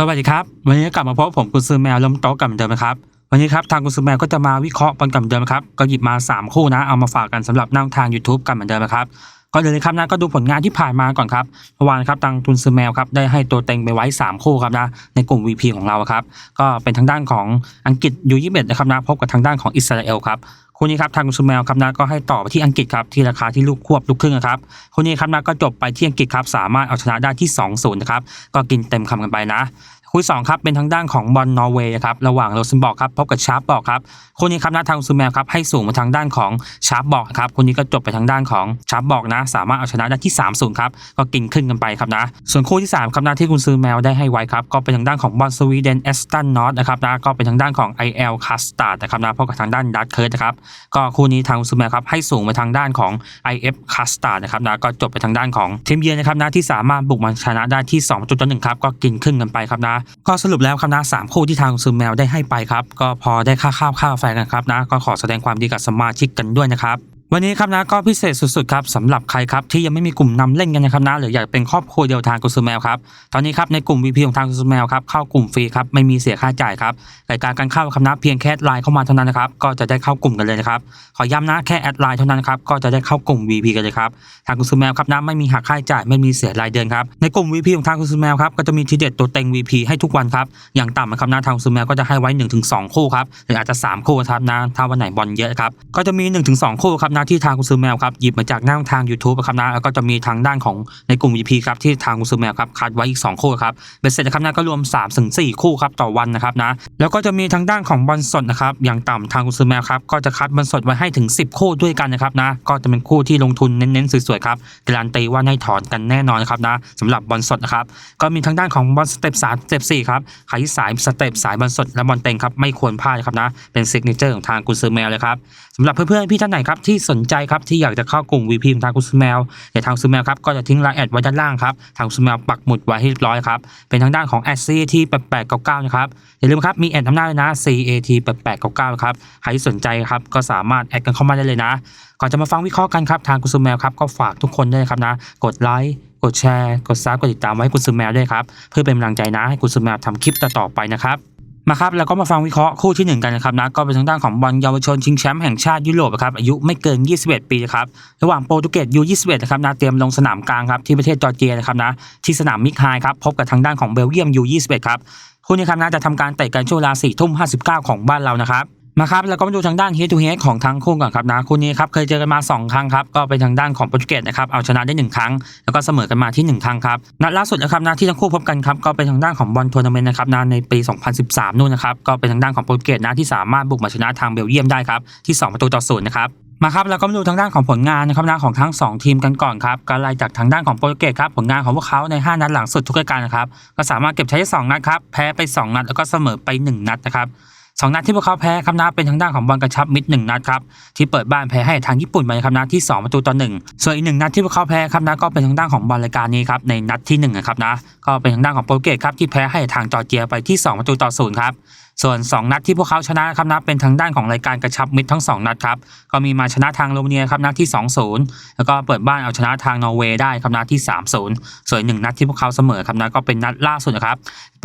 สวัสดีครับ วันนี้กลับมาพบผมกุณซือแมวลมโต๊ะกับเหมือนเดิมนะครับ วันนี้ครับทางกุณซือแมวก็จะมาวิเคราะห์บอลกับเหมือนเดิมครับก็หยิบมา 3 คู่นะเอามาฝากกันสำหรับนั่งทาง YouTube กันเหมือนเดิมนะครับก็เลยครับนะก็ดูผลงานที่ผ่านมาก่อนครับเมื่อวานครับทางทุนซือแมวครับได้ให้ตัวเต็งไปไว้ 3 คู่ครับนะในกลุ่ม VP ของเราครับก็เป็นทางด้านของอังกฤษยูยี่สิบเอ็ดนะครับนะพบกับทางด้านของอิสราเอลครับ คู่นี้ครับทางกุนซือแมวครับนะก็ให้ต่อไปที่อังกฤษครับที่ราคาที่ลูกควบลูกครึ่งนะครับคู่นี้ครับนะก็จบไปที่อังกฤษครับสามารถเอาชนะได้ที่2-0นะครับก็กินเต็มคำกันไปนะ คู่สองครับเป็นทางด้านของบอลนอร์เวย์ครับระหว่างโรเซนบอกครับพบกับชาร์ปบอกครับคู่นี้ครับนะทางซูแมวครับให้สูงมาทางด้านของชาร์ปบอกครับคู่นี้ก็จบไปทางด้านของชาร์ปบอกนะ สามารถเอาชนะได้ที่3 0ครับก็กินขึ้นกันไปครับนะ ส่วนคู่ที่3ครับนะที่คุณซื้อแมวได้ให้ไว้ครับก็เป็นทางด้านของบอลสวีเดนเอสตันนอตนะครับนะก็เป็นทางด้านของ IL คาสตาร์ดนะครับนะพบกับทางด้านดัตเคิร์ดนะครับก็คู่นี้ทางซูแมวครับให้สูงมาทางด้านของ IF คาสตาร์ดนะครับนะก็จบไปทางด้านของทีมเยือนนะครับนะที่สามารถบุกมาชนะได้ที่2จุดต่อหนึ่งครับก็กินขึ้นกันไปครับนะก็สรุปแล้วครับนะสามคู่ที่ทางซูแมวได้ให้ไปครับ ก็พอได้ค่าข้าวค่าแฟกันครับนะ ก็ขอแสดงความดีกับสมาชิกกันด้วยนะครับ วันนี้ครับนะก็พิเศษสุดๆครับสำหรับใครครับที่ยังไม่มีกลุ่มนำเล่นกันนะครับนะหรืออยากเป็นครอบครัวเดียวทางกุซูแมวครับตอนนี้ครับในกลุ่ม VP ของทางกุซูแมวครับเข้ากลุ่มฟรีครับไม่มีเสียค่าจ่ายครับรายการการเข้าครับนะเพียงแค่ไลน์เข้ามาเท่านั้นนะครับก็จะได้เข้ากลุ่มกันเลยนะครับขอย้ำนะแค่แอดไลน์เท่านั้นครับก็จะได้เข้ากลุ่ม VP กันเลยครับทางกุซูแมวครับนะไม่มีหักค่าใช้จ่ายไม่มีเสียรายเดือนครับในกลุ่ม VP ของทางกุซูแมวครับก็จะมีทีเด็ดตัวเต็ง VP ให้ทุกวันครับอย่างต่ำนะครับนะทางกุซูแมวก็จะให้ไว้ 1-2 คู่ครับหรืออาจจะ 3 คู่ครับนะถ้าวันไหนบอลเยอะครับก็จะมี 1-2 คู่ครับนะที่ทางกุณซูแมวครับหยิบมาจากหน้าทาง YouTube ครับนะแล้วก็จะมีทางด้านของในกลุ่ม VP ครับที่ทางกุณซูแมวครับคัดไว้อีก 2 คู่ครับเบ็ดเสร็จนะครับนะก็รวม3-4คู่ครับต่อวันนะครับนะแล้วก็จะมีทางด้านของบอลสดนะครับอย่างต่ำทางกุณซูแมวครับก็จะคัดบอลสดไว้ให้ถึง 10 คู่ด้วยกันนะครับนะก็จะเป็นคู่ที่ลงทุนเน้นๆสวยๆครับการันตีว่าให้ถอนกันแน่นอนครับนะสำหรับบอลสดนะครับก็มีทางด้านของบอลสเต็ป3สเต็ป4ครับใครที่สายสเต็ปสายบอลสดและบอลเต็งครับไม่ควรพลาดครับนะเป็นซิกเนเจอร์ของทางกุซูแมวเลยครับสำหรับเพื่อนๆพี่ท่านไหนครับที่สนใจครับที่อยากจะเข้ากลุ่ม VP ของทางกุซูแมวเดี๋ยวทางกุซูแมวครับก็จะทิ้งไลน์แอดไว้ด้านล่างครับทางกุซูแมวปักหมุดไว้ให้เรียบร้อยครับเป็นทางด้านของแอดซีที่8899นะครับอย่าลืมครับมีแอดทำหน้าเลยนะ CAT 8899ครับใครที่สนใจครับก็สามารถแอดกันเข้ามาได้เลยนะก่อนจะมาฟังวิเคราะห์กันครับทางกุซูแมวครับก็ฝากทุกคนด้วยครับนะ กดไลค์กดแชร์ กดซับกดติดตามไว้ให้กุณซูแมวด้วยครับ เพื่อเป็นกำลังใจนะให้กุณซูแมวทำคลิปต่อๆไปนะครับ มาครับแล้วก็มาฟังวิเคราะห์คู่ที่หนึ่งกันนะครับนะก็เป็นทางด้านของบอลเยาวชนชิงแชมป์แห่งชาติยุโรปครับอายุไม่เกิน 21 ปีครับระหว่างโปรตุเกสยู21นะครับนะเตรียมลงสนามกลางครับที่ประเทศจอร์เจียนะครับนะที่สนามมิกไฮครับพบกับทางด้านของเบลเยียมยู21ครับคู่นี้ครับนะจะทำการเตะกันช่วงเวลา4ทุ่ม59 ของบ้านเรานะครับ มาครับแล้วก็มาดูทางด้าน head to head ของทั้งคู่ก่อนครับนะคู่นี้ครับเคยเจอกันมา 2 ครั้งครับก็เป็นทางด้านของโปรตุเกสนะครับเอาชนะได้ 1 ครั้ง แล้วก็เสมอกันมาที่ 1 ครั้งครับนัดล่าสุดนะครับนะที่ทั้งคู่พบกันครับก็เป็นทางด้านของบอลทัวร์นาเมนต์นะครับนะในปี 2013 นู่นนะครับก็เป็นทางด้านของโปรตุเกสนะที่สามารถบุกมาชนะทางเบลเยียมได้ครับที่ 2 ประตูต่อศูนย์นะครับมาครับแล้วก็มาดูทางด้านของผลงานนะครับนะของทั้ง 2 ทีมกันก่อนครับก็ไล่จากทางด้านของโปรตุเกสครับผลงานของพวกเขาใน 5 นัดหลังสุดทุกรายการนะครับก็สามารถเก็บใช้ได้2นัดครับแพ้ไป 2 นัดแล้วก็เสมอไป 1 นัดนะครับ สองนัดที่พวกเขาแพ้ครับนะเป็นทางด้านของบอลกระชับมิตรหนึ่งนัดครับที่เปิดบ้านแพ้ให้ทางญี่ปุ่นไปครับนะที่ 2 ประตูต่อหนึ่งส่วนอีกหนึ่งนัดที่พวกเขาแพ้ครับนะก็เป็นทางด้านของบอลรายการนี้ครับในนัดที่1นะครับนะก็เป็นทางด้านของโปรตุเกสครับที่แพ้ให้ทางจอร์เจียไปที่ 2 ประตูต่อศูนย์ครับส่วน 2 นัดที่พวกเขาชนะครับนะเป็นทางด้านของรายการกระชับมิตรทั้ง 2 นัดครับก็มีมาชนะทางโรมาเนียครับนัดที่ 2-0 แล้วก็เปิดบ้านเอาชนะทางนอร์เวย์ได้ครับนัดที่ 3-0 ส่วนหนึ่งนัดที่พวกเขาเสมอครับนะก็เป็นนัดล่าสุดนะครับ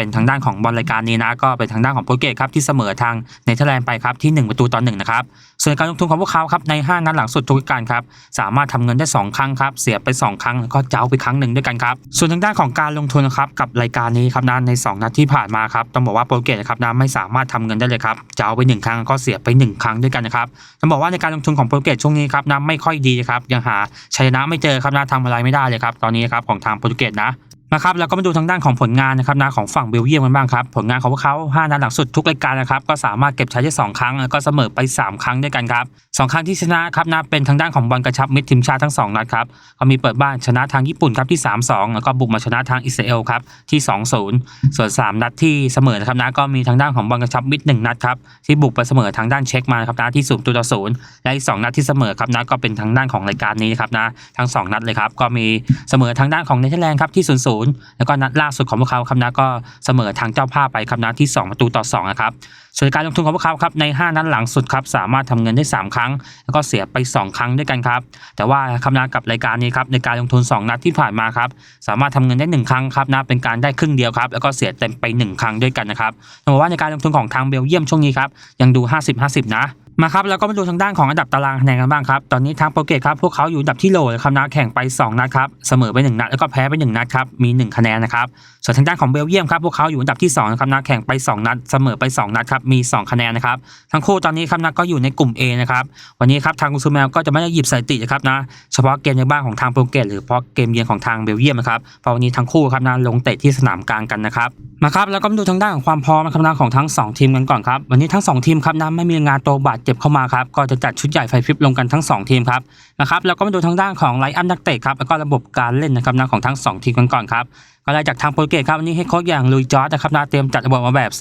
เป็นทางด้านของบอลรายการนี้นะก็เป็นทางด้านของโปรเกสครับที่เสมอทางเนเธอร์แลนด์ไปครับที่ 1 ประตูต่อ1นะครับส่วนการลงทุนของพวกเขาครับใน 5 นัดหลังสุดทุกการครับสามารถทำเงินได้ 2 ครั้งครับเสียไป 2 ครั้งแล้วก็เจ้าไปครั้งหนึ่งด้วยกันครับส่วนทางด้านของการลงทุนนะครับกับรายการนี้ครับนะใน 2 นัดที่ผ่านมาครับต้องบอกว่าโปรเกสนะครับนะไม่สามารถทำเงินได้เลยครับเจ้าไป 1 ครั้งก็เสียไป 1 ครั้งด้วยกันนะครับต้องบอกว่าในการลงทุนของโปรเกสช่วงนี้ครับนะไม่ค่อยดีครับยังหาชัยชนะไม่เจอครับนะทำอะไรไม่ได้เลยครับตอนนี้ครับของทางโปรตุเกสนะ นะครับแล้วก็มาดูทางด้านของผลงานนะครับนะของฝั่งเบลเยียมกันบ้างครับผลงานของพวกเขา5นัดหลังสุดทุกรายการนะครับก็สามารถเก็บชัยได้2ครั้งแล้วก็เสมอไป 3 ครั้งด้วยกันครับสครั้งที่ชนะครับนะเป็นทางด้านของบอลกระชับมิตรทีมชาติทั้ง2นัดครับก็มีเปิดบ้านชนะทางญี่ปุ่นครับที่ 3-2 แล้วก็บุกมาชนะทางอิสราเอลครับที่ 2-0 ส่วน 3 นัดที่เสมอนะครับนะก็มีทางด้านของบอลกระชับมิตร1นัดครับที่บุกไปเสมอทางด้านเช็คมาครับนะที่0ตัวต่อ0และอีก2นัดที่เสมอครับนะก็เป็นทางด้านของรายการนี้ครับนะทั้ง 2 นัดเลยครับก็มีเสมอทางด้านของเนเธอร์แลนด์ครับที่0 0แล้วก็นัดล่าสุดของพวกเขาครับนะก็เสมอทางเจ้าภาพไปครับนะที่ 2 ประตูต่อ2นะครับ ส่วนการลงทุนของพวกเขาครับใน 5 นัดหลังสุดครับสามารถทำเงินได้ 3 ครั้ง แล้วก็เสียไป 2 ครั้งด้วยกันครับ แต่ว่าคำนากับรายการนี้ครับในการลงทุน 2 นัดที่ผ่านมาครับสามารถทำเงินได้ 1 ครั้งครับนะเป็นการได้ครึ่งเดียวครับแล้วก็เสียเต็มไป 1 ครั้งด้วยกันนะครับต้องบอกว่าในการลงทุนของทางเบลเยียมช่วงนี้ครับยังดู 50-50 นะมาครับแล้วก็มาดูทางด้านของอันดับตารางคะแนนกันบ้างครับ ตอนนี้ทางโปรเกตครับพวกเขาอยู่อันดับที่โหลครับนะแข่งไป 2 นัดครับเสมอไป 1 นัดแล้วก็แพ้ไป 1 นัดครับมี 1 คะแนนนะครับส่วนทางด้านของเบลเยียมครับพวกเขาอยู่อันดับที่2ครับนะแข่งไป 2 นัดเสมอไป 2 นัดครับมี 2 คะแนนนะครับ ทั้งคู่ตอนนี้ครับนะก็อยู่ในกลุ่ม A นะครับวันนี้ครับทางกุซูแมวก็จะไม่ได้หยิบสถิตินะครับนะเฉพาะเกมในบ้านของทางโปรเกตหรือเฉพาะเกมเยือนของทางเบลเยียมนะครับเพราะวันนี้ทั้งคู่ครับนะลงเตะที่สนามกลางกันนะครับมาครับแล้วก็มาดูทางด้านของความพร้อมนะครับนะของทั้งสองทีมกันก่อนครับวันนี้ทั้งสองทีมครับนะไม่มีงานตัวบาดเจ็บเข้ามาครับก็จะจัดชุดใหญ่ไฟพริบลงกันทั้ง 2 ทีมครับนะครับแล้วก็มาดูทางด้านของไลอัพนักเตะครับแล้วก็ระบบการเล่นนะครับนะของทั้ง 2 ทีมกันก่อนครับ ก็ได้จากทางโปรตุเกสครับวันนี้ให้โค้ชอย่างลุยจอร์จนะครับนะเตรียมจัดระบบมาแบบ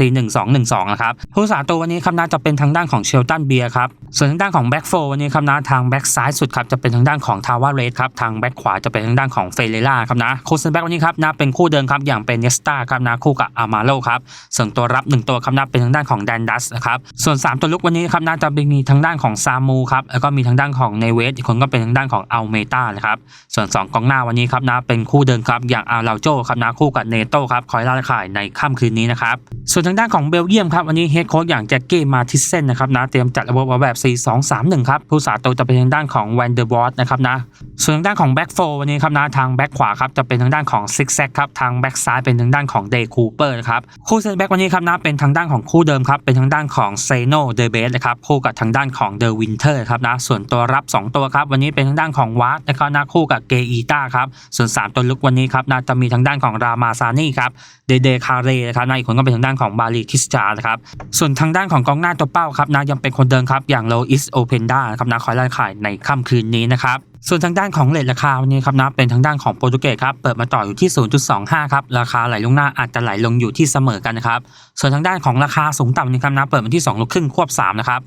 4-1-2-1-2 นะครับผู้สาตัววันนี้ครับนะจะเป็นทางด้านของเชลตันเบียร์ครับส่วนทางด้านของแบ็กโฟวันนี้ครับนะทางแบ็กซ้ายสุดครับจะเป็นทางด้านของทาวาเรสครับทางแบ็กขวาจะเป็นทางด้านของเฟเรล่าครับนะโค้ชแบ็กวันนี้ครับนะเป็นคู่เดิมครับอย่างเป็นเนสตาครับนะคู่กับอามาโลครับส่วนตัวรับหนึ่งตัวครับนะเป็นทางด้านของแดนดัสนะครับส่วนสามตัวลุกวันนี้ครับนาจะมีทางด้านของซามูครับแล้วก็มีทางด้านของเนเวสอีกคนก็เป็นทางด้านของอัลเมตานะครับส่วนสองกองหน้าวันนี้ครับนะเป็นคู่เดิมครับอย่างอาราโจครับนะคู่กับเนโต้ครับคอยล่าข่ายในค่ำคืนนี้นะครับส่วนทางด้านของเบลเยียมครับวันนี้เฮดโค้ชอย่างแจ็คกี้มาทิสเซนนะครับนะเตรียมจัดระบบแบบ 4-2-3-1 ครับผู้สาตัวจะเป็นทางด้านของแวนเดอร์บอสนะครับนะ ส่วนทางด้านของแบ็กโฟวันนี้ครับนะทางแบ็กขวาครับจะเป็นทางด้านของซิกแซกครับทางแบ็กซ้ายเป็นทางด้านของเดย์คูเปอร์ครับคู่เซนแบ็กวันนี้ครับนะเป็นทางด้านของคู่เดิมครับเป็นทางด้านของเซโนเดเบสนะครับคู่กับทางด้านของเดอะวินเทอร์ครับนะส่วนตัวรับ 2 ตัวครับวันนี้เป็นทางด้านของวาร์ดนะครับนะคู่กับเกอีต้าครับส่วน 3 ตัวลุกวันนี้ครับนะจะมีทางด้านของรามาซานี่ครับเดเดคาเรนะครับนะอีกคนก็เป็นทางด้านของบาลีทิสจานะครับส่วนทางด้านของกองหน้าตัวเป้าครับนะยังเป็นคนเดิมครับอย่างโลอิสโอเพนดาครับนะคอยไล่ขายในค่ำคืนนี้นะครับ ส่วนทางด้านของเลทราคาวันนี้ครับนะเป็นทางด้านของโปรตุเกสครับเปิดมาต่ออยู่ที่ 0.25 ครับราคาไหลลงหน้าอาจจะไหลลงอยู่ที่เสมอกันนะครับส่วนทางด้านของราคาสูงต่ำนี่ครับนะเปิดมาที่2ลูกครึ่งควบ3นะครับ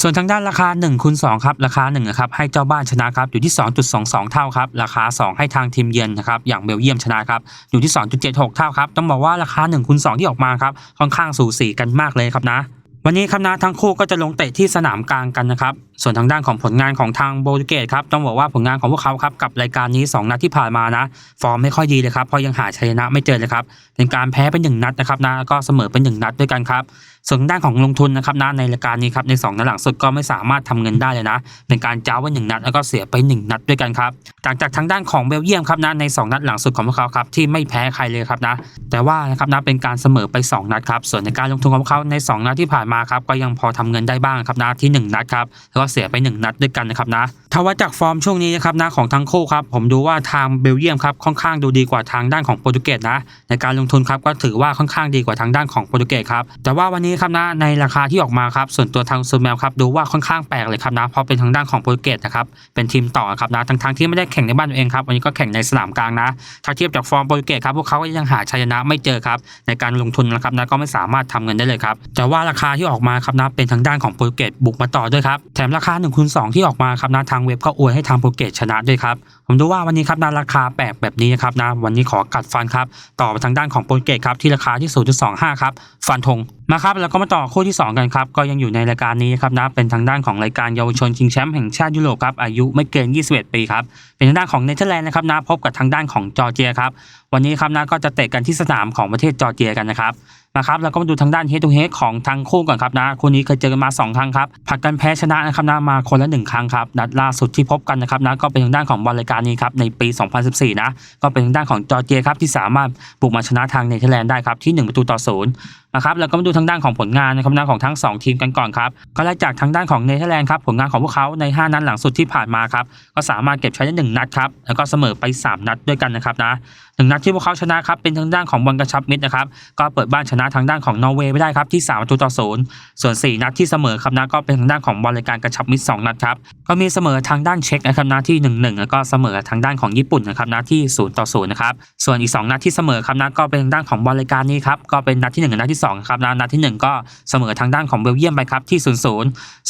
ส่วนทางด้านราคา1คูณ2ครับราคา1นะครับให้เจ้าบ้านชนะครับอยู่ที่ 2.22 เท่าครับราคา 2 ให้ทางทีมเยือนนะครับอย่างเบลเยียมชนะครับอยู่ที่ 2.76 เท่าครับต้องบอกว่าราคา1คูณ2ที่ออกมาครับค่อนข้างสูสีกันมากเลยครับนะ วันนี้ครับนะทั้งคู่ก็จะลงเตะที่สนามกลางกันนะครับ ส่วนทางด้านของผลงานของทางโบรตุเกสครับต้องบอกว่าผลงานของพวกเขาครับกับรายการนี้ 2 นัดที่ผ่านมานะ ฟอร์มไม่ค่อยดีเลยครับเพราะยังหาชัยชนะไม่เจอเลยครับเป็นการแพ้เป็นหนึ่งนัดนะครับนะแล้วก็เสมอเป็นหนึ่งนัดด้วยกันครับส่วนทางด้านของลงทุนนะครับนะในรายการนี้ครับใน2นัดหลังสุดก็ไม่สามารถทำเงินได้เลยนะ เป็นการจ้าไว้หนึ่งนัดแล้วก็เสียไปหนึ่งนัดด้วยกันครับจากจากทางด้านของเบลเยียมครับนะใน 2 นัดหลังสุดของพวกเขาครับที่ไม่แพ้ใครเลยครับนะแต่ว่านะครับนะเป็นการเสมอไป 2 นัดครับส่วนในการลงทุนของพวกเขาใน 2 นัดที่ผ่านมาครับก็ยังพอทำเงินได้บ้างครับนะที่ 1 นัดครับแล้วก็เสียไป 1 นัดด้วยกันนะครับนะถ้าว่าจากฟอร์มช่วงนี้นะครับนะของทั้งคู่ครับผมดูว่าทางเบลเยียมครับค่อนข้างดูดีกว่าทางด้านของโปรตุเกสนะในการลงทุนครับก็ถือว่าค่อนข้างดีกว่าทางด้านของโปรตุเกสครับแต่ว่าวันนี้ครับนะในราคาที่ออกมาครับส่วนตัวทางซูแมลครับดูว่าค่อนข้างแปลกเลยครับนะเพราะเป็นทางด้านของโปรตุเกสนะครับเป็นทีมต่อครับนะทั้งทางที่ไม่ได้แข่งในบ้านตัวเองครับวันนี้ก็แข่งในสนามกลางนะถ้าเทียบจากฟอร์มโปรตุเกสครับพวกเขาก็ยังหาชัยชนะไม่เจอครับในการลงทุนนะครับนะก็ไม่สามารถทำเงินได้เลยครับแต่ว่าราคาที่ออกมาครับนะเป็นทางด้านของโปรตุเกสบุกมาต่อด้วยครับแถมราคา1คูณสที่ออกมาครับนะทางเว็บก็อวยให้ทางโปรตุเกสชนะด้วยครับผมดูว่าวันนี้ครับนะราคาแปลกแบบนี้ครับนะวันนี้ขอกัดฟันครับต่อไปทางด้านของโปรตุเกสครับที่ราคาที่ 0.25 ครับฟันธง มาครับแล้วก็มาต่อคู่ที่ 2 กันครับ ก็ยังอยู่ในรายการนี้ครับนะเป็นทางด้านของรายการเยาวชนชิงแชมป์แห่งชาติยุโรปครับอายุไม่เกิน 21 ปีครับเป็นทางด้านของเนเธอร์แลนด์นะครับนะพบกับทางด้านของจอร์เจียครับวันนี้ครับนะก็จะเตะกันที่สนามของประเทศจอร์เจียกันนะครับนะครับแล้วก็มาดูทางด้านเฮดทูเฮดของทั้งคู่ก่อนครับนะคู่นี้เคยเจอกันมา 2 ครั้งครับผัดกันแพ้ชนะนะครับนะมาคนละ 1 ครั้งครับนัดล่าสุดที่พบกันนะครับนะก็เป็นทางด้านของบอลรายการนี้ครับในปี 2014 นะก็เป็นทางด้านของจอร์เจียครับที่สามารถบุกมาชนะทางเนเธอร์แลนด์ได้ครับที่ 1 ประตูต่อศูนย์นะครับแล้วก็มาดูทางด้านของผลงานนะครับนของทั้ง 2 ทีมกันก่อนครับก็ไล่จากทางด้านของเนเธอร์แลนด์ครับผลงานของพวกเขาใน 5 นัดหลังสุดที่ผ่านมาครับก็สามารถเก็บใช้ได้1นัดครับแล้วก็เสมอไป 3 นัดด้วยกันนะครับนะ หนึ่งนัดที่พวกเขาชนะครับเป็นทางด้านของบอลกระชับมิตรนะครับก็เปิดบ้านชนะทางด้านของนอร์เวย์ไปได้ครับที่3ประตูต่อศูนย์ส่วน 4 นัดที่เสมอครับนะก็เป็นทางด้านของบอลรายการกระชับมิตร2นัดครับก็มีเสมอทางด้านเช็กนะครับนะที่1-1แล้วก็เสมอทางด้านของญี่ปุ่นนะครับนะที่0ต่อ0นะครับส่วนอีก 2 นัดที่เสมอครับนะก็เป็นทางด้านของบอลรายการนี้ครับก็เป็นนัดที่1กับนัดที่2ครับนะนัดทีหนึ่1 ก็เสมอทางด้านของเบลเยียมไปครับที่0 0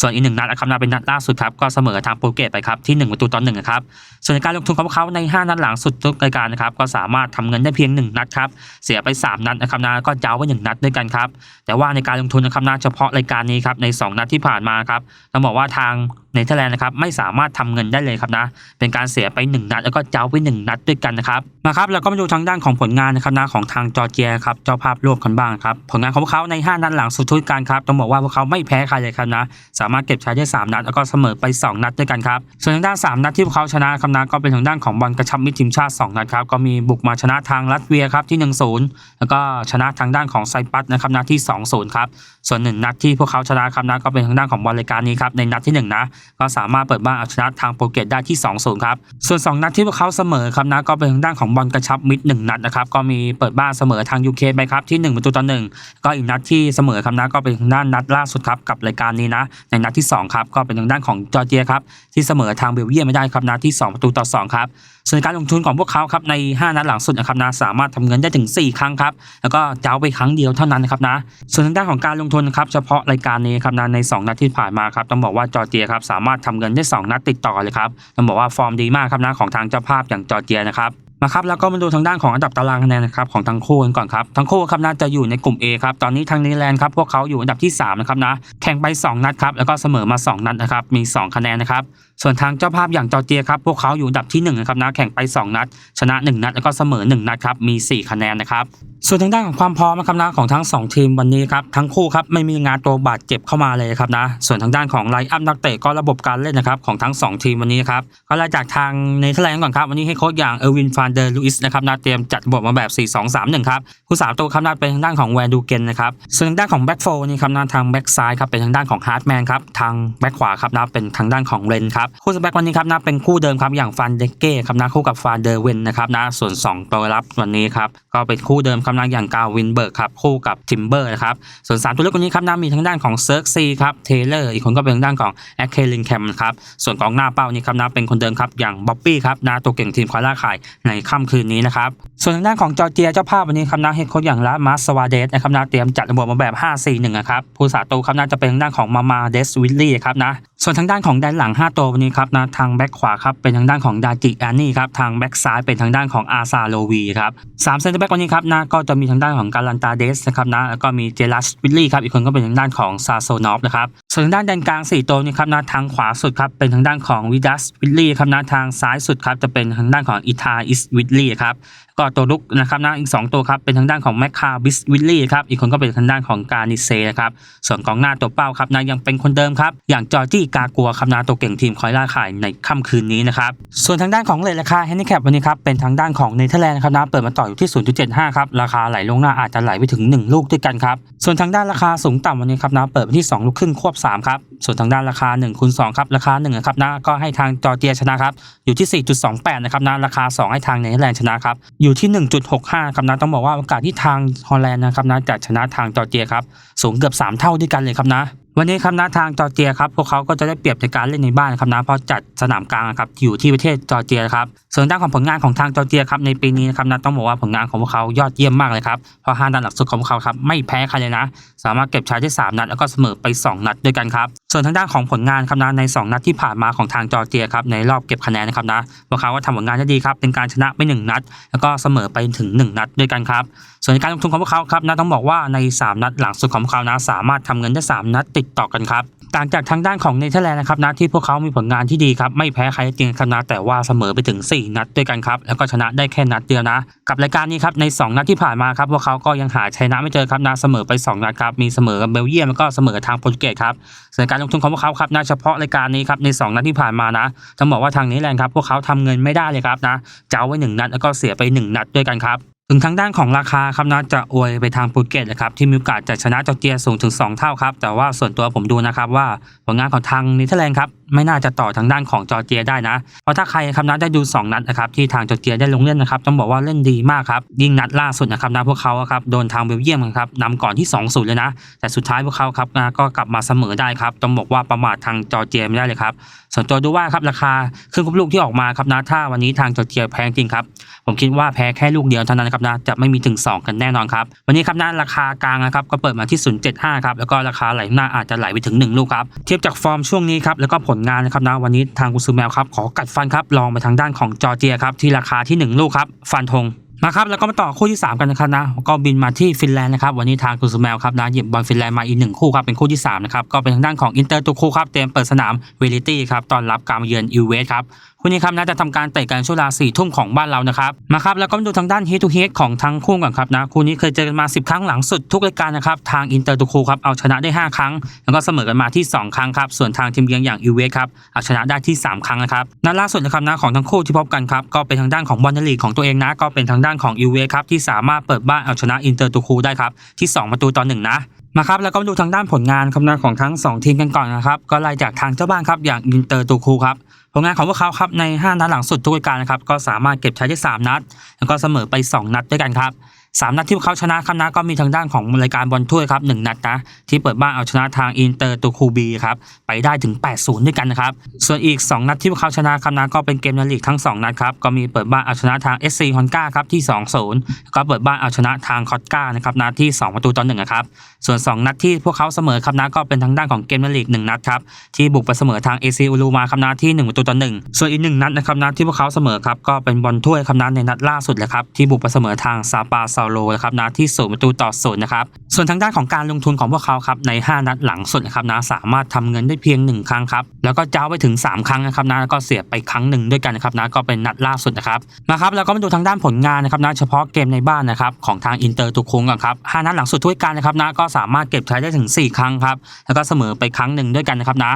ส่วนอีกหนึ่งนัดนะครับนะเป็นนัดล่าสุดครับก็เสมอทางโปรตุเกสไปครับที่ 1 ประตูต่อ1นะครับส่วนในการลงทุนของพวกเขาใน 5 นัดหลังสุดทุกรายการนะครับก็สามารถทำเงินได้เพียง 1 นัดครับ เสียไป 3 นัดนะครับนะก็เจ้าไว้1นัดด้วยกันครับ แต่ว่าในการลงทุนนะครับนะเฉพาะรายการนี้ครับใน 2 นัดที่ผ่านมาครับต้องบอกว่าทาง เนเธอร์แลนด์นะครับไม่สามารถทำเงินได้เลยครับนะเป็นการเสียไป 1 นัด แล้วก็เจ้าไป 1 นัดด้วยกันนะครับมาครับแล้วก็มาดูทางด้านของผลงานนะครับนะของทางจอร์เจียครับเจ้าภาพร่วมกันบ้างครับผลงานของพวกเขาใน 5 นัดหลังสุดทุกการครับต้องบอกว่าพวกเขาไม่แพ้ใครเลยครับนะสามารถเก็บชัยได้ 3 นัด แล้วก็เสมอไป 2 นัดด้วยกันครับส่วนทางด้าน 3 นัดที่พวกเขาชนะครับนะก็เป็นทางด้านของบอลกระชับมิตรทีมชาติ 2 นัดครับก็มีบุกมาชนะทางรัสเซียครับที่ 1-0 แล้วก็ชนะทางด้านของไซปัสนะครับนะที่ 2-0 ครับส่วน 1 นัดที่พวกเขาชนะครับนะก็เป็นทางด้านของบอลรายการนี้ครับในนัดที่ 1 นะก็สามารถเปิดบ้านเอาชนะทางโปรเกสได้ที่ 2-0 ครับ ส่วน 2 นัดที่พวกเขาเสมอครับนะก็เป็นทางด้านของบอลกระชับมิตร1นัดนะครับก็มีเปิดบ้านเสมอทางยูเคไปครับที่1ประตูต่อ1ก็อีกนัดที่เสมอครับนะก็เป็นทางด้านนัดล่าสุดครับกับรายการนี้นะในนัดที่2ครับก็เป็นทางด้านของจอร์เจียครับที่เสมอทางเบลเยียมไม่ได้ครับนัดที่ 2 ประตูต่อ2ครับส่วนการลงทุนของพวกเขาครับใน 5 นัดหลังสุดนะครับนะสามารถทำเงินได้ถึง 4 ครั้งครับแล้วก็เจ้าไปครั้งเดียวเท่านั้นนะครับนะส่วนทางด้านของการลงทุนครับเฉพาะรายการนี้ครับนะใน 2 นัดที่ผ่านมาครับต้องบอกว่าจอร์เจียครับสามารถทำเงินได้ 2 นัดติดต่อเลยครับต้องบอกว่าฟอร์มดีมากครับนะของทางเจ้าภาพอย่างจอร์เจียนะครับ มาครับแล้วก็มาดูทางด้านของอันดับตารางคะแนนนะครับของทั้งคู่กันก่อนครับทั้งคู่ครับน่าจะอยู่ในกลุ่ม A ครับตอนนี้ทางเนเธอร์แลนด์ครับพวกเขาอยู่อันดับที่3นะครับนะแข่งไป 2 นัดครับแล้วก็เสมอมา 2 นัดนะครับมี 2 คะแนนนะครับส่วนทางเจ้าภาพอย่างจอร์เจียครับพวกเขาอยู่อันดับที่1นะครับนะแข่งไป 2 นัด ชนะ 1 นัดแล้วก็เสมอ 1 นัดครับมี 4 คะแนนนะครับส่วนทางด้านของความพร้อมนะครับนะของทั้ง 2 ทีมวันนี้ครับทั้งคู่ครับไม่มีงานตัวบาดเจ็บเข้ามาเลยครับนะส่วนทางด้านของไลน์อัพนักเตะก็ระบบการเล่นนะครับของทั้ง 2 ทีมวันนี้ครับก็ไล่จากทางเนเธอร์แลนด์ก่อนครับวันนี้ให้โค้ชอย่างเออร์วินฟานเดอร์ลุอิสนะครับนะเตรียมจัดระบบมาแบบ 4-2-3-1 ครับผู้สาวตัวครับนะเป็นทางด้านของแวนดูเกนนะครับส่วนทางด้านของแบ็กโฟนี่ครับนะทางแบ็กซ้ายครับเป็นทางด้านของฮาร์ดแมนครับทางแบ็กขวาครับนะเป็นทางด้านของเรนครับคู่สแบ็กวันนี้ครับนะเป็นคู่เดิมครับอย่างฟันเดเก้ครับนะคู่กับฟานเดอร์เวนนะครับนะส่วน 2 ตัวรับวันนี้ครับก็เป็นคู่เดิมครับนะอย่างกาวินเบิร์กครับคู่กับทิมเบอร์นะครับส่วน3ตัวเลือกวันนี้ครับนะมีทางด้านของเซิร์กซีครับเทเลอร์อีกคนก็เป็นทางด้านของแอคเคลินแคมครับส่วนกองหน้าเป้านี่ครับนะเป็นคนเดิมครับอย่างบ๊อบบี้ครับนะตัวเก่งทีมควาล่าขายในค่ำคืนนี้นะครับ ส่วนทางด้านของจอร์เจียเจ้าภาพวันนี้ครับนะเฮดโค้ชอย่างละมาสวาเดสนะครับนะเตรียมจัดระบบมาแบบ 5-4-1 นะครับผู้สาตูครับน่าจะเป็นทางด้านของมามาเดสวิลลี่ครับนะ ส่วนทางด้านของแดนหลัง 5 ตัววันนี้ครับนะทางแบ็คขวาครับเป็นทางด้านของดาจิแอนนี่ครับทางแบ็คซ้ายเป็นทางด้านของอาซาโลวีครับสามเซนเตอร์แบ็กวันนี้ครับนะก็จะมีทางด้านของการันตาเดสนะครับนะแล้วก็มีเจลัสวิลลี่ครับอีกคนก็เป็นทางด้านของซาโซนอฟนะครับส่วนทางด้านแดนกลาง 4 ตัวนี้ครับนะทางขวาสุดครับเป็นทางด้านของวิดัสวิลลี่ครับนะทางซ้ายสุดครับจะเป็นทางด้านของอิทาอิสวิลลี่ครับ ก็ตัวลุกนะครับนะอีก 2 ตัวครับเป็นทางด้านของแมคคาบิสวิลลี่ครับอีกคนก็เป็นทางด้านของการนิเซนะครับส่วนกองหน้าตัวเป้าครับนะยังเป็นคนเดิมครับอย่างจอร์จี้กากัวครับนะตัวเก่งทีมคอยล่าข่ายในค่ำคืนนี้นะครับส่วนทางด้านของเลทราคาแฮนดิแคปวันนี้ครับเป็นทางด้านของเนเธอร์แลนด์ครับนะเปิดมาต่ออยู่ที่ 0.75 ครับราคาไหลลงหน้าอาจจะไหลไปถึง 1 ลูกด้วยกันครับส่วนทางด้านราคาสูงต่ำวันนี้ครับนะเปิดไปที่ 2 ลูกครึ่งควบ3ครับส่วนทางด้านราคา1คูณ2ครับราคา1นะครับนะก็ให้ทางจอร์เจียชนะครับอยู่ที่ 4.28 นะครับนะราคา 2 ให้ทางเนเธอร์แลนด์ชนะครับอยูู่่ที่ 1.65 ครับนะต้องบอกว่าโอกาสที่ทางฮอลแลนด์นะครับนะจะชนะทางจอร์เจียครับสูงเกือบ 3 เท่าด้วยกันเลยครับนะ วันนี้ครับนะทางจอร์เจียครับพวกเขาก็จะได้เปรียบในการเล่นในบ้านครับนะเพราะจัดสนามกลางครับอยู่ที่ประเทศจอร์เจียครับส่วนด้านของผลงานของทางจอร์เจียครับในปีนี้นะครับนะต้องบอกว่าผลงานของพวกเขายอดเยี่ยมมากเลยครับเพราะห้านัดหลักสุดของพวกเขาครับไม่แพ้ใครเลยนะ สามารถเก็บชัยได้3นัดแล้วก็เสมอไป 2 นัดด้วยกันครับส่วนทางด้านของผลงานครับนะใน 2 นัดที่ผ่านมาของทางจอร์เจียครับในรอบเก็บคะแนนนะครับนะพวกเขาก็ทำผลงานได้ดีครับเป็นการชนะไป 1 นัด แล้วก็เสมอไปถึง 1 นัดด้วยกันครับ ส่วนในการลงทุนของพวกเขาครับนะต้องบอกว่าใน 3 นัดหลังสุดของพวกเขานะสามารถทำเงินได้ 3 นัดติดต่อกันครับต่างจากทางด้านของเนเธอร์แลนด์นะครับนะที่พวกเขามีผลงานที่ดีครับไม่แพ้ใครจริงครับนะแต่ว่าเสมอไปถึง 4 นัดด้วยกันครับแล้วก็ชนะได้แค่นัดเดียวนะ กับรายการนี้ครับใน 2 นัดที่ผ่านมาครับพวกเขาก็ยังหาชนะไม่เจอครับนะเสมอไป 2 นัดครับมีเสมอกับเบลเยียมแล้วก็เสมอทางโปรตุเกสครับส่วนการลงทุนของพวกเขาครับนะเฉพาะรายการนี้ครับใน 2 นัดที่ผ่านมานะต้องบอกว่าทางนี้แลนด์ครับพวกเขาทำเงินไม่ได้เลยครับนะจะเอาไว้ 1 นัดแล้วก็เสียไป 1 นัดด้วยกันครับ ถึงทางด้านของราคาครับนะจะอวยไปทางปรตุเกสนะครับที่มีโอกาสจะชนะจอร์เจียสูงถึง 2 เท่าครับ แต่ว่าส่วนตัวผมดูนะครับว่าผลงานของทางเนเธอร์แลนด์ครับไม่น่าจะต่อทางด้านของจอร์เจียได้นะ เพราะถ้าใครครับนะได้ดู 2 นัดนะครับที่ทางจอร์เจียได้ลงเล่นนะครับต้องบอกว่าเล่นดีมากครับยิ่งนัดล่าสุดนะครับนะพวกเขาครับโดนทางเบลเยียมครับนำก่อนที่2-0เลยนะ แต่สุดท้ายพวกเขาครับก็กลับมาเสมอได้ครับต้องบอกว่าประมาททางจอร์เจียไม่ได้เลยครับส่วนตัวดูว่าครับราคาเครื่องควบลูกที่ออกมาครับนะถ้าวันนี้ทางจอร์เจียแพงจริงครับผมคิดว่าแพ้แค่ลูกเดียวเท่านั้นนะครับนะจะไม่มีถึง 2 กันแน่นอนครับวันนี้ครับนะราคากลางนะครับก็เปิดมาที่ 0.75ครับแล้วก็ราคาไหลหน้าอาจจะไหลไปถึง 1 ลูกครับเทียบจากฟอร์มช่วงนี้ครับแล้วก็ผลงานนะครับนะวันนี้ทางกุซูแมวครับขอกัดฟันครับลองไปทางด้านของจอร์เจียครับที่ราคาที่ 1 ลูกครับฟันธง มาครับแล้วก็มาต่อคู่ที่ 3 กันนะครับนะก็บินมาที่ฟินแลนด์นะครับวันนี้ทางกุซูแมวครับนะหยิบบอลฟินแลนด์มาอีกหนึ่งคู่ครับเป็นคู่ที่3นะครับก็เป็นทางด้านของอินเตอร์ตูคู่ครับเตรียมเปิดสนามเวลิตี้ครับตอนรับการเยือนอิวเวสครับคู่นี้ครับน่าจะทำการเตะกันช่วงเวลาสี่ทุ่มของบ้านเรานะครับมาครับแล้วก็มาดูทางด้าน head to head ของทั้งคู่ก่อนครับนะคู่นี้เคยเจอกันมา 10 ครั้งหลังสุดทุกรายการนะครับทางอินเตอร์ตูคูครับเอาชนะได้ 5 ครั้ง แล้วก็เสมอกันมาที่ 2 ครั้งครับส่วนทางทีมเยือนอย่างอิเวสครับเอาชนะได้ที่ 3 ครั้งนะครับนัดล่าสุดนะครับนะของทั้งคู่ที่พบกันครับก็เป็นทางด้านของบอลลีกของตัวเองนะก็เป็นทางด้านของอิวเวสครับที่สามารถเปิดบ้านเอาชนะอินเตอร์ตูคูได้ครับที่ 2 ประตูต่อหนึ่งนะมาครับแล้วก็ดูทางด้านผลงานคำนวณของทั้ง 2 ทีมกันก่อนนะครับก็ไล่จากทางเจ้าบ้านครับอย่างอินเตอร์ตูคูครับผลงานของพวกเขาครับใน 5 นัดหลังสุดทุกการนะครับก็สามารถเก็บชัยได้ 3 นัด แล้วก็เสมอไป 2 นัดด้วยกันครับ สามนัดที่พวกเขาชนะครับนะก็มีทางด้านของรายการบอลถ้วยครับหนึ่งนัดนะที่เปิดบ้านเอาชนะทางอินเตอร์ตูคูบีครับไปได้ถึง 8-0 ด้วยกันนะครับส่วนอีก 2 นัดที่พวกเขาชนะครับนะก็เป็นเกมในลีกทั้ง 2 นัดครับก็มีเปิดบ้านเอาชนะทาง SC ฮอนก้าครับที่ 2-0แล้วก็เปิดบ้านเอาชนะทางคอตก้านะครับนะที่ 2 ประตูต่อหนึ่งครับส่วน 2 นัดที่พวกเขาเสมอครับนะก็เป็นทางด้านของเกมในลีก1นัดครับที่บุกไปเสมอทาง AC อูรูมาครับนะที่1ประตูต่อ1ส่วนอีก1นัดนะครับนะที่พวกเขาเสมอครับก็เป็นบอลถ้วยครับนะในนัดล่าสุดเลยครับที่บุกไปเสมอทางซาปาซาโลนะครับนะที่0ประตูต่อ0นนะครับส่วนทางด้านของการลงทุนของพวกเขาครับใน 5 นัดหลังสุดนะครับนะสามารถทำเงินได้เพียง 1 ครั้งครับแล้วก็เจ้าไปถึง 3 ครั้งนะครับนะแล้วก็เสียไปครั้งหนึ่งด้วยกันนะครับนะก็เป็นนัดล่าสุดนะครับมาครับแล้วก็มาดูทางด้านผลงานนะครับนะเฉพาะเกมในบ้านนะครับของทางอินเตอร์ตุกคุงก่อนครับห้านัดหลังสุดทุกการนะครับนะก็สามารถเก็บใช้ได้ถึง 4 ครั้งครับแล้วก็เสมอไปครั้งหนึ่งด้วยกันนะครับนะ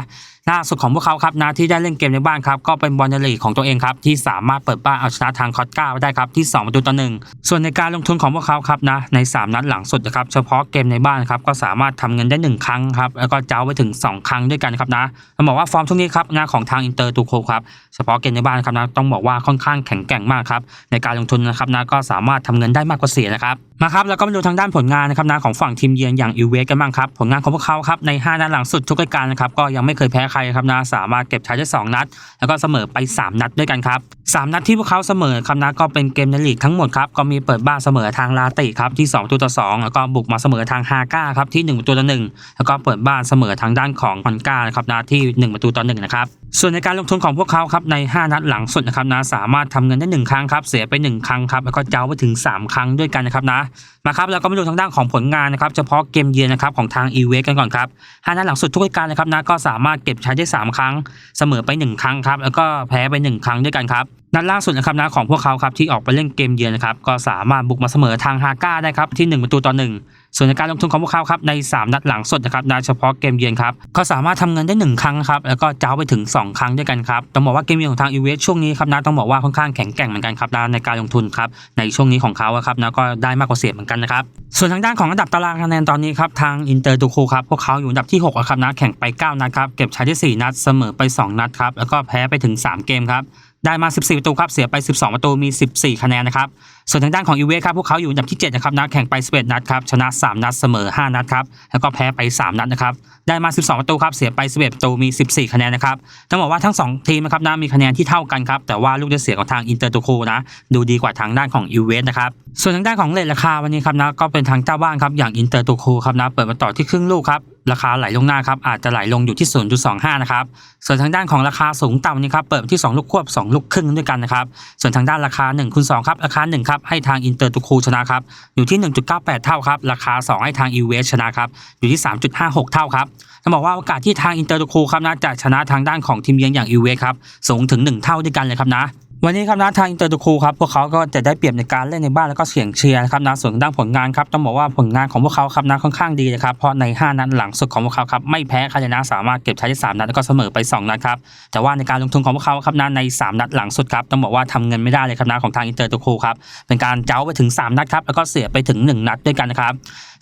ล่าสุดของพวกเขาครับนะที่ได้เล่นเกมในบ้านครับก็เป็นบอลลีกของตัวเองครับที่สามารถเปิดบ้านเอาชนะทางคอตก้าไว้ได้ครับที่2ประตูต่อหนึ่งส่วนในการลงทุนของพวกเขาครับนะใน 3 นัดหลังสุดนะครับเฉพาะเกมในบ้านครับก็สามารถทำเงินได้ 1 ครั้งครับแล้วก็เจ้าไปถึง 2 ครั้งด้วยกันครับนะต้องบอกว่าฟอร์มช่วงนี้ครับนะของทางอินเตอร์ตูโคครับเฉพาะเกมในบ้านครับนะต้องบอกว่าค่อนข้างแข็งแกร่งมากครับในการลงทุนนะครับนะก็สามารถทำเงินได้มากกว่าเสียนะครับมาครับแล้วก็มาดูทางด้านผลงานนะครับนะของฝั่งทีมเยือนอย่างอิเวสกันบ้างครับผลงานของพวกเขาครับใน 5 นัดหลังสุดทุกรายการนะครับก็ยังไม่เคยแพ้ครครับนะสามารถเก็บใช้ได้2นัด แล้วก็เสมอไป 3 นัดด้วยกันครับ3นัดที่พวกเขาเสมอครับนะก็เป็นเกมในลีกทั้งหมดครับก็มีเปิดบ้านเสมอทางลาติครับที่2ตัวต่อ2แล้วก็บุกมาเสมอทางฮาก้าครับที่ 1 ตัวตูต่อ1แล้วก็เปิดบ้านเสมอทางด้านของฮอนก้านะครับนะที่ 1 ประตูต่อ1นะครับ ส่วนในการลงทุนของพวกเขาครับใน 5 นัดหลังสุดนะครับนะสามารถทำเงินได้ 1 ครั้งครับเสียไป 1 ครั้งครับแล้วก็เจ้าไปถึง 3 ครั้งด้วยกันนะครับนะมาครับแล้วก็มาดูทางด้านของผลงานนะครับเฉพาะเกมเยือนนะครับของทางอีเวสกันก่อนครับห้านัดหลังสุดทุกรายการนะครับนะก็สามารถเก็บใช้ได้ 3 ครั้ง เสมอไป 1 ครั้งครับแล้วก็แพ้ไป 1 ครั้งด้วยกันครับนัดล่าสุดนะครับนะของพวกเขาครับที่ออกไปเล่นเกมเยือนนะครับก็สามารถบุกมาเสมอทางฮาก้าได้ครับที่ 1 ประตูต่อ1 ส่วนในการลงทุนของพวกเขาครับใน 3 นัดหลังสุดนะครับนะเฉพาะเกมเยือนครับก็สามารถทำเงินได้ 1 ครั้งครับแล้วก็เจ้าไปถึง 2 ครั้งด้วยกันครับต้องบอกว่าเกมเยือนของทางอีเวสช่วงนี้ครับนะต้องบอกว่าค่อนข้างแข็งแกร่งเหมือนกันครับนในการลงทุนครับในช่วงนี้ของเขาครับนะก็ได้มากกว่าเสียเหมือนกันนะครับส่วนทางด้านของอันดับตารางคะแนนตอนนี้ครับทางอินเตอร์ตูคูครับพวกเขาอยู่อันดับที่6อะครับนะแข่งไป 9 นัดครับเก็บใช้ได้ 4 นัดเสมอไป 2 นัดครับแล้วก็แพ้ไปถึง 3 เกมครับได้มา 14 ประตูครับ เสียไป 12 ประตู มี 14 คะแนนนะครับส่วนทางด้านของอีเวสครับพวกเขาอยู่อันดับที่7นะครับนะแข่งไป 11 นัดครับชนะ 3 นัดเสมอ 5 นัดครับแล้วก็แพ้ไป 3 นัดนะครับได้มา 12 ประตูครับเสียไป 11 ประตูมี 14 คะแนนนะครับต้องบอกว่าทั้ง 2 ทีมนะครับนะมีคะแนนที่เท่ากันครับแต่ว่าลูกได้เสียของทางอินเตอร์ตูโคนะดูดีกว่าทางด้านของอีเวสนะครับส่วนทางด้านของเลทราคาวันนี้ครับนะก็เป็นทางเจ้าบ้านครับอย่างอินเตอร์ตูโคครับนะเปิดมาต่อที่ครึ่งลูกครับราคาไหลลงหน้าครับอาจจะไหลลงอยู่ที่ 0.25 นะครับ ส่วนทางด้านของราคาสูงต่ำนี่ครับเปิดที่ 2 ลูกควบ 2 ลูกครึ่งด้วยกันนะครับ ส่วนทางด้านราคา1คูณ2ครับราคา1ครับให้ทางอินเตอร์ตูคูชนะครับอยู่ที่ 1.98 เท่าครับราคา 2 ให้ทางอีเวสชนะครับอยู่ที่ 3.56 เท่าครับจะบอกว่าโอกาสที่ทางอินเตอร์ตูโคครับนะจะชนะทางด้านของทีมเยือนอย่างอีเวสครับสูงถึง 1 เท่าด้วยกันเลยครับนะ วันนี้ครับนะทางอินเตอร์ตูคูครับพวกเขาก็จะได้เปรียบในการเล่นในบ้านแล้วก็เสียงเชียร์นะครับนะส่วนด้านผลงานครับต้องบอกว่าผลงานของพวกเขาครับนะค่อนข้างดีเลยครับเพราะใน 5 นัดหลังสุดของพวกเขาครับไม่แพ้ใครเนะสามารถเก็บชัยได้3นัดแล้วก็เสมอไป 2 นัดครับแต่ว่าในการลงทุนของพวกเขาครับนะใน 3 นัดหลังสุดครับต้องบอกว่าทำเงินไม่ได้เลยครับนะของทางอินเตอร์ตูคูครับเป็นการเจ้าไปถึง 3 นัดครับแล้วก็เสียไปถึง 1 นัดด้วยกันนะครับ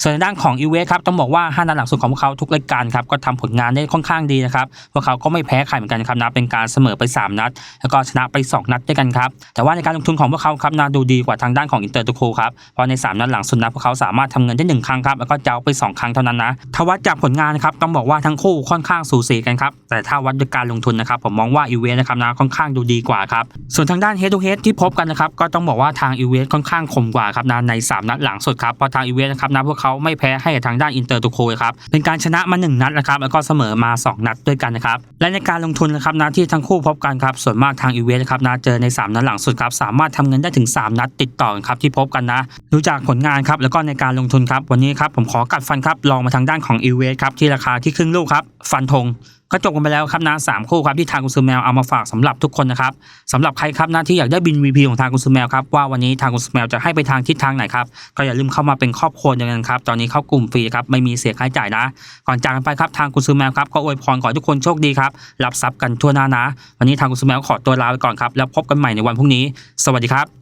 ส่วนในด้านของอีเวครับต้องบอกว่า5นัดหลังสุดของพวกเขาทุกรายการครับก็ทำผลงานได้ค่อนข้างดีนะครับพวกเขาก็ไม่แพ้ใครเหมือนกันครับนะเป็นการเสมอไปสามนัด แล้วก็ชนะไป 2 นัดด้วยกันครับ แต่ว่าในการลงทุนของพวกเขาครับน่าดูดีกว่าทางด้านของอินเตอร์ตูคูครับ เพราะใน 3 นัดหลังสุดนะพวกเขาสามารถทำเงินได้ 1 ครั้งครับ แล้วก็เจ้าไป 2 ครั้งเท่านั้นนะ ถ้าวัดจากผลงานนะครับต้องบอกว่าทั้งคู่ค่อนข้างสูสีกันครับ แต่ถ้าวัดด้วยการลงทุนนะครับผมมองว่าอีเวนนะครับนะค่อนข้างดูดีกว่าครับ ส่วนทางด้าน head to head ที่พบกันนะครับก็ต้องบอกว่าทางอีเวนค่อนข้างคมกว่าครับนะใน 3 นัดหลังสุดครับเพราะทางอีเวนนะครับนะพวกเขาไม่แพ้ให้ทางด้านอินเตอร์ตูคูครับเป็นการชนะมา 1 นัดนะครับแล้วก็เสมอมา 2 นัดด้วยกันนะครับและในการลงทุนนะครับนะที่ทั้งคู่พบกันครับส่วนมากทางอีเวนต์ครับนะเจอใน 3 นัดหลังสุดครับสามารถทำเงินได้ถึง 3 นัดติดต่อกันครับที่พบกันนะดูจากผลงานครับแล้วก็ในการลงทุนครับวันนี้ครับผมขอกัดฟันครับลองมาทางด้านของอีเวสครับที่ราคาที่ครึ่งลูกครับฟันธง ก็จบกันไปแล้วครับนะสามคู่ครับที่ทางกุนซือแมวเอามาฝากสำหรับทุกคนนะครับสำหรับใครครับนะที่อยากได้บิน VP ของทางกุนซือแมวครับว่าวันนี้ทางกุนซือแมวจะให้ไปทางทิศทางไหนครับก็อย่าลืมเข้ามาเป็นครอบครัวเดียวกันครับตอนนี้เข้ากลุ่มฟรีครับไม่มีเสียค่าใช้จ่ายนะ ก่อนจากกันไปครับทางกุนซือแมวครับก็อวยพรขอให้ทุกคนโชคดีครับรับทรัพย์กันทั่วหน้านะ วันนี้ทางกุนซือแมวขอตัวลาไปก่อนครับแล้วพบกันใหม่ในวันพรุ่งนี้ สวัสดีครับ